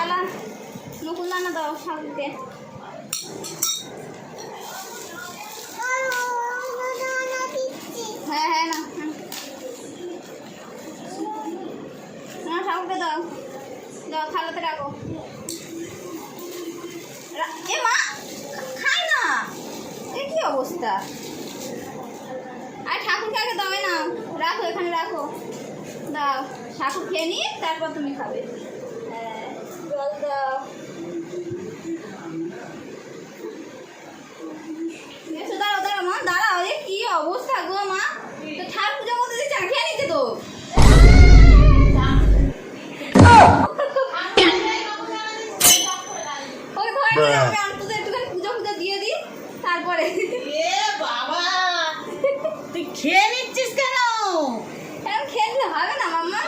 থালা নকুল দানা দাও ঠাকুরকে হ্যাঁ হ্যাঁ না না ঠাকুরকে দাও। দাও থালাতে রাখো। এ মা খাই না। এ কি অবস্থা? আর ঠাকুরকে আগে দাও না রাখো এখানে রাখো। দাও ঠাকুর খেয়ে নিয়ে তারপর তুমি খাবে। হ্যাঁ, এসো দাঁড়াও দাঁড়াও মা দাঁড়াও এ কি অবস্থা গো মা? তো ঠাকুর পুজো করতে দিচ্ছে না খেয়ে নিচ্ছে তো তারপরে। এ বাবা তুই খেয়ে নিচ্ছিস কেন এখন খেয়ে নিলে হবে না মাম্মা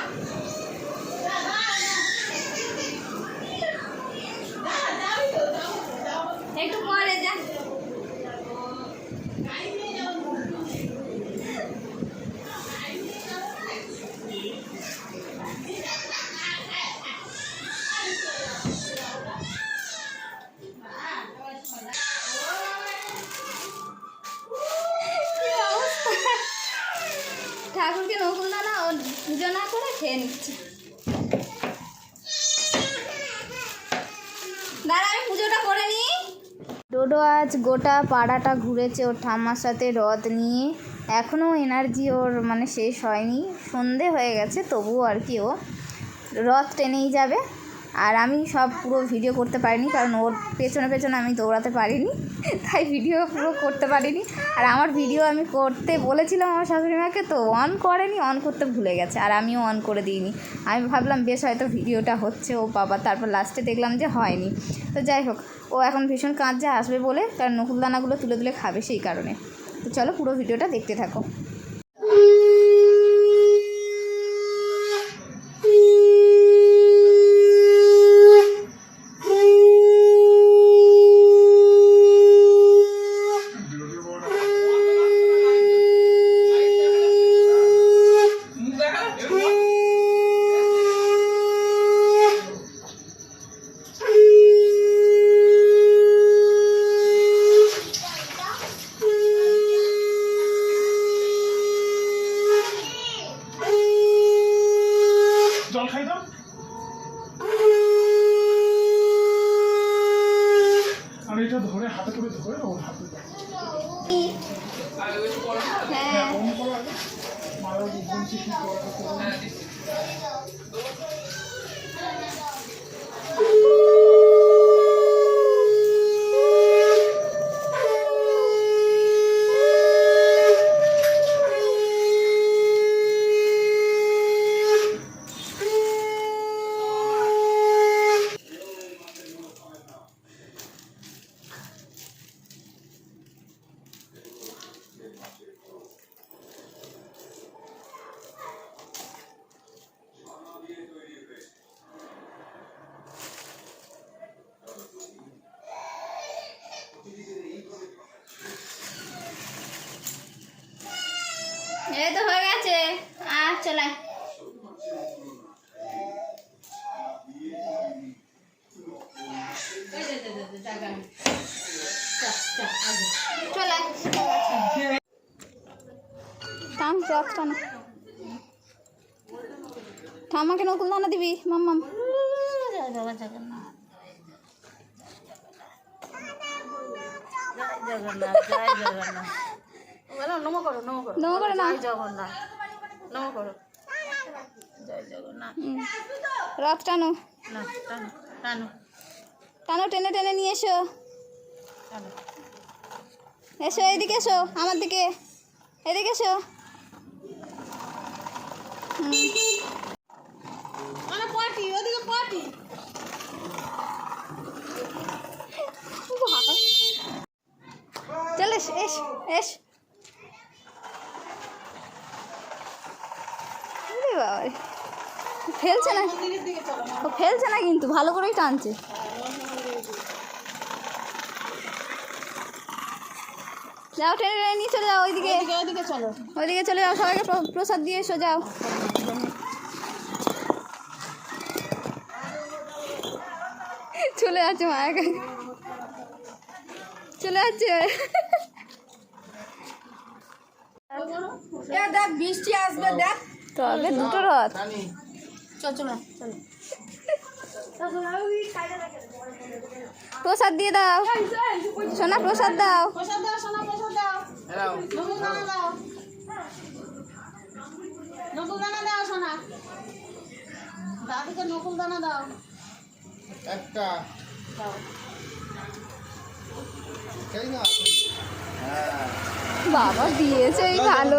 একটু পরে যা। ঠাকুরকে নকুল দানা ও পুজো না করে খেয়ে নিচ্ছে। দাঁড়া, আমি পুজোটা করে নিই ডোডো আজ গোটা পাড়াটা ঘুরেছে ওর ঠাম্মার সাথে রথ নিয়ে। এখনও এনার্জি ওর মানে শেষ হয়নি। সন্ধে হয়ে গেছে, তবুও আর কি ও রথ টেনেই যাবে। আর আমি সব পুরো ভিডিও করতে পারিনি, কারণ ওর পেছনে পেছনে আমি দৌড়াতে পারিনি, তাই ভিডিও পুরো করতে পারিনি। আর আমার ভিডিও আমি করতে বলেছিলাম আমার শাশুড়ি মাকে, তো অন করেনি অন করতে ভুলে গেছে, আর আমিও অন করে দিইনি। আমি ভাবলাম, বেশ হয়তো ভিডিওটা হচ্ছে, ও বাবা, তারপর লাস্টে দেখলাম যে হয়নি। তো যাই হোক, ও এখন ভীষণ কাঁদছে, আসবে বলে, কারণ নকুলদানাগুলো তুলে তুলে খাবে সেই কারণে। তো চলো পুরো ভিডিওটা দেখতে থাকো জল খাই দাও ধরে হাতে করে ধরে ওর হাতে হ্যাঁ। এই তো হয়ে গেছে। আর চলে। চলে থাম, রথ টানো। ঠাম্মাকে নকুল দানা দিবি মাম্মাম জগন্নাথ জগন্নাথ। নমো করো নমো করো। নমো করো না। জগন্নাথ। নমো করো। জয় জগন্নাথ। রথ টানো। না টানো টানো। টানো টেনে টেনে নিয়ে এসো। এসো এইদিকে এসো আমার দিকে। এদিকে এসো। মানে পার্টি ওদিকে পার্টি। চল এস এস। ফেলছে না। ও ফেলছে না কিন্তু ভালো করেই টানছে। যাও টেনে টেনে নিয়ে চলে যাও ওইদিকে। চলো। ওইদিকে চলে যাও সবাইকে প্রসাদ দিয়ে এসো যাও। চলে যাচ্ছে মায়ের কাছে চলে যাচ্ছে। দেখ বৃষ্টি আসবে দেখ। তবে দুটো রথ প্রসাদ দিয়ে দাও। সোনা প্রসাদ দাও। প্রসাদ দাও দাদুকে নকুল দানা একটা। হ্যাঁ বাবা দিয়েছে এই ভালো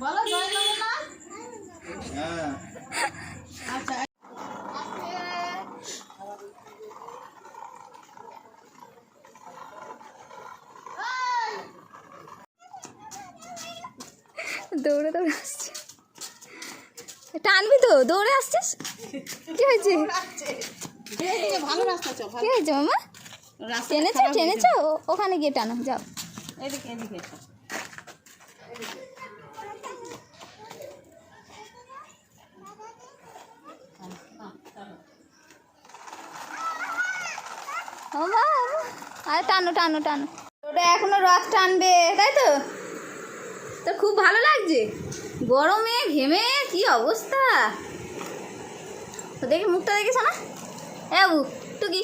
বলো জয় জগন্নাথ হ্যাঁ আচ্ছা দৌড়ে দৌড়ে আসছে। টানবি তো দৌড়ে আসছিস? কি হয়েছে? ভালো রাস্তা চল কি হয়েছে মামা? টেনেছো? টেনেছো? ওখানে গিয়ে টানো যাও। এদিকে এদিকে চল। ও মা আরে টানো টানো টানো। ওটা এখনও রথ টানবে তাই তো? তোর খুব ভালো লাগছে। গরমে ঘেমে কি অবস্থা? তো দেখি মুখটা দেখিস না? এ বাবু টুকি।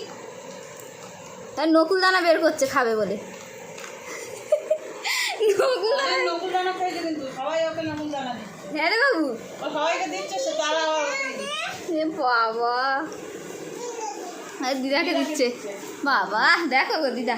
তাই নকুল দানা বের করছে খাবে বলে। হ্যাঁ রে বাবু। তারা বাবা। দিদাকে দিচ্ছে। বাবা দেখো গো দিদা।